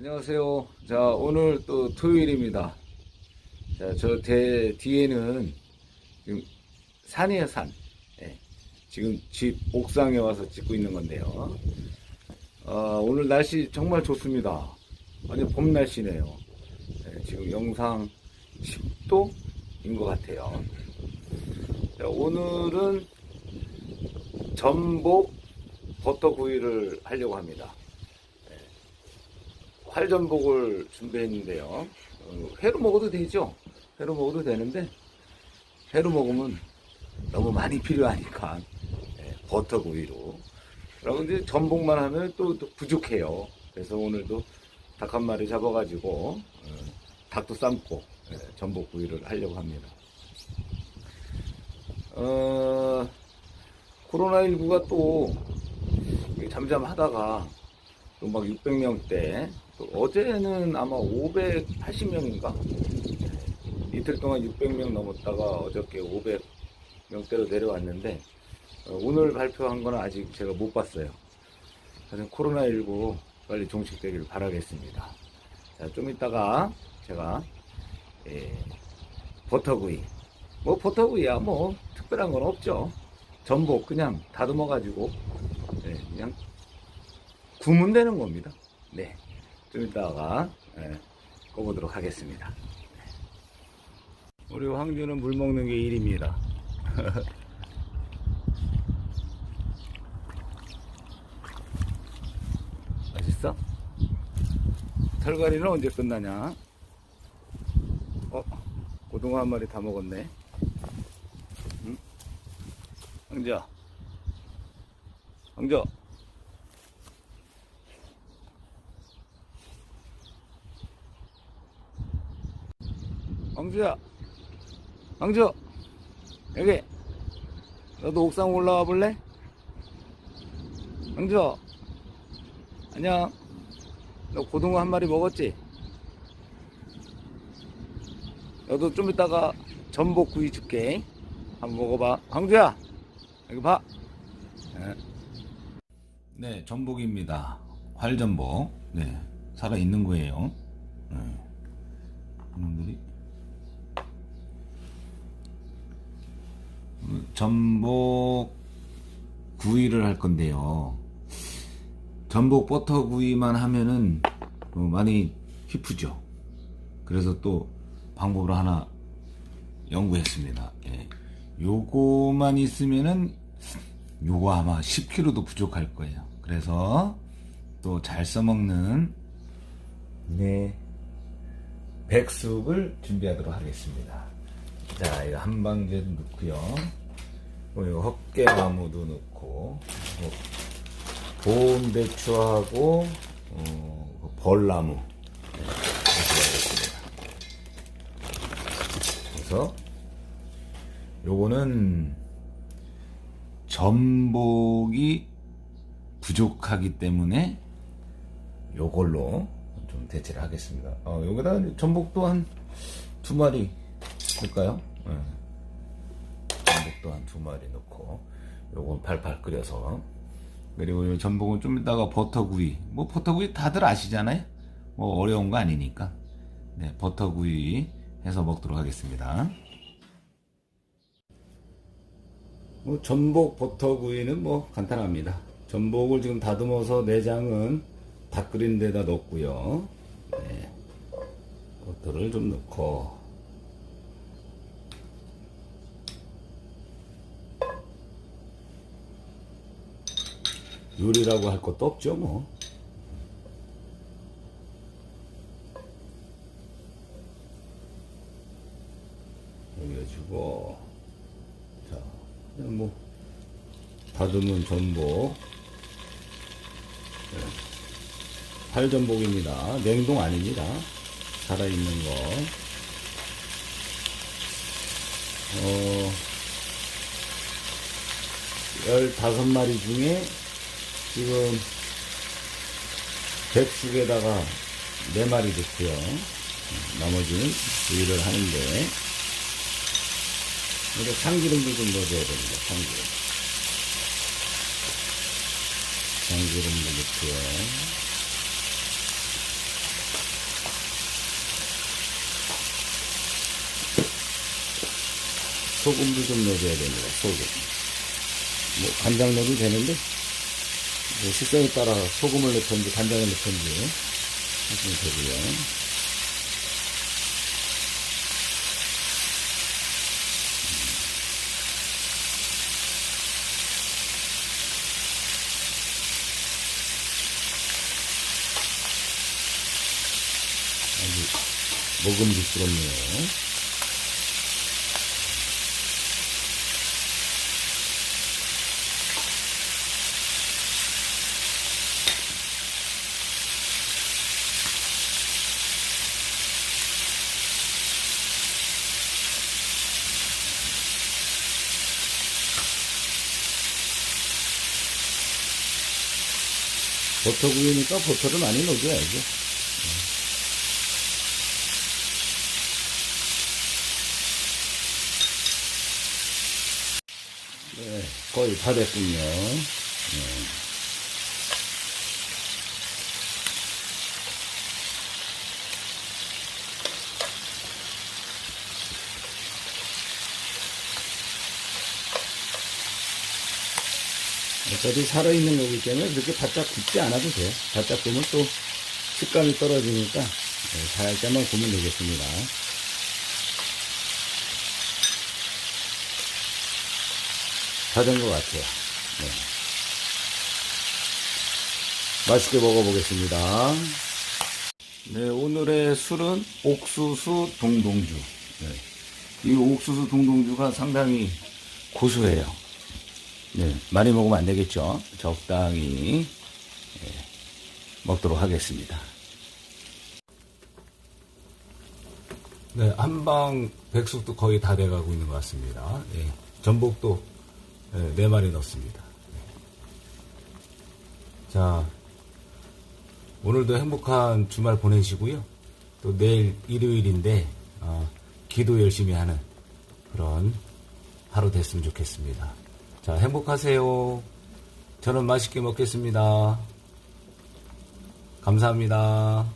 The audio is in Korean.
안녕하세요. 자, 오늘 또 토요일입니다. 자, 저 대, 뒤에는 지금 산이에요, 산. 예, 지금 집 옥상에 와서 찍고 있는 건데요. 아, 오늘 날씨 정말 좋습니다. 완전 봄 날씨네요. 예, 지금 영상 10도인 것 같아요. 자, 오늘은 전복 버터구이를 하려고 합니다. 활전복을 준비했는데요. 어, 회로 먹어도 되죠. 회로 먹어도 되는데 회로 먹으면 너무 많이 필요하니까 예, 버터구이로. 이제 전복만 하면 또, 또 부족해요. 그래서 오늘도 닭 한 마리 잡아가지고 어, 닭도 삶고 예, 전복구이를 하려고 합니다. 어, 코로나19가 또 잠잠하다가 또 막 600명대, 또 어제는 아마 580명인가? 이틀 동안 600명 넘었다가 어저께 500명대로 내려왔는데, 어, 오늘 발표한 거는 아직 제가 못 봤어요. 하여튼 코로나19 빨리 종식되길 바라겠습니다. 자, 좀 이따가 제가, 예, 버터구이. 뭐, 버터구이야, 뭐, 특별한 건 없죠. 전복 그냥 다듬어 가지고, 예, 그냥 구면 되는 겁니다. 네. 좀 이따가 예, 꺼보도록 하겠습니다. 네. 우리 황주는 물 먹는 게 일입니다. 맛있어? 털갈이는 언제 끝나냐? 어, 고등어 한 마리 다 먹었네. 응? 황자. 황자. 왕주야, 왕주, 여기, 너도 옥상 올라와 볼래? 왕주, 안녕. 너 고등어 한 마리 먹었지? 너도 좀 이따가 전복 구이 줄게. 한번 먹어봐. 왕주야, 여기 봐. 네, 네 전복입니다. 활전복. 네, 살아 있는 거예요. 네. 이놈들이 전복 구이를 할 건데요. 전복 버터 구이만 하면은 어, 많이 희프죠. 그래서 또 방법을 하나 연구했습니다. 예. 요거만 있으면은 요거 아마 10kg도 부족할 거예요. 그래서 또 잘 써먹는 네 백숙을 준비하도록 하겠습니다. 자, 이거 한방제 넣고요. 그리고 헛개나무도 넣고, 뭐, 보온배추하고, 어, 벌나무. 네, 이렇게 하겠습니다. 그래서, 요거는 전복이 부족하기 때문에 요걸로 좀 대체를 하겠습니다. 어, 여기다 전복도 한 두 마리 볼까요? 네. 전복도 한두 마리 넣고 요건 팔팔 끓여서. 그리고 이 전복은 좀 이따가 버터구이. 뭐 버터구이 다들 아시잖아요. 뭐 어려운 거 아니니까. 네 버터구이 해서 먹도록 하겠습니다. 뭐 전복 버터구이는 뭐 간단합니다. 전복을 지금 다듬어서 내장은 다 끓인 데다 넣고요. 네. 버터를 좀 넣고 요리라고 할 것도 없죠, 뭐. 올려주고, 자, 그냥 뭐, 다듬은 전복. 네. 팔전복입니다. 냉동 아닙니다. 살아있는 거. 어, 15마리 중에 지금 백숙에다가 네 마리 넣고요. 나머지는 주의를 하는데 이제 참기름도 좀 넣어줘야 됩니다. 참기름. 참기름도 넣고요. 소금도 좀 넣어줘야 됩니다. 소금. 뭐 간장 넣어도 되는데 식성에 따라 소금을 넣든지 간장을 넣든지 하시면 되고요. 먹음직스럽네요. 버터 구이니까 버터를 많이 넣어줘야죠. 네, 거의 다 됐군요. 네. 어차피 살아있는 거기 때문에 그렇게 바짝 굽지 않아도 돼요. 바짝 구우면 또 식감이 떨어지니까 네, 살짝만 구우면 되겠습니다. 다 된 것 같아요. 네. 맛있게 먹어보겠습니다. 네, 오늘의 술은 옥수수 동동주. 네. 이 옥수수 동동주가 상당히 고소해요. 네, 많이 먹으면 안 되겠죠. 적당히 예, 먹도록 하겠습니다. 네, 한방 백숙도 거의 다 돼가고 있는 것 같습니다. 예, 전복도 예, 네 마리 넣습니다. 자, 오늘도 행복한 주말 보내시고요. 또 내일 일요일인데 어, 기도 열심히 하는 그런 하루 됐으면 좋겠습니다. 자, 행복하세요. 저는 맛있게 먹겠습니다. 감사합니다.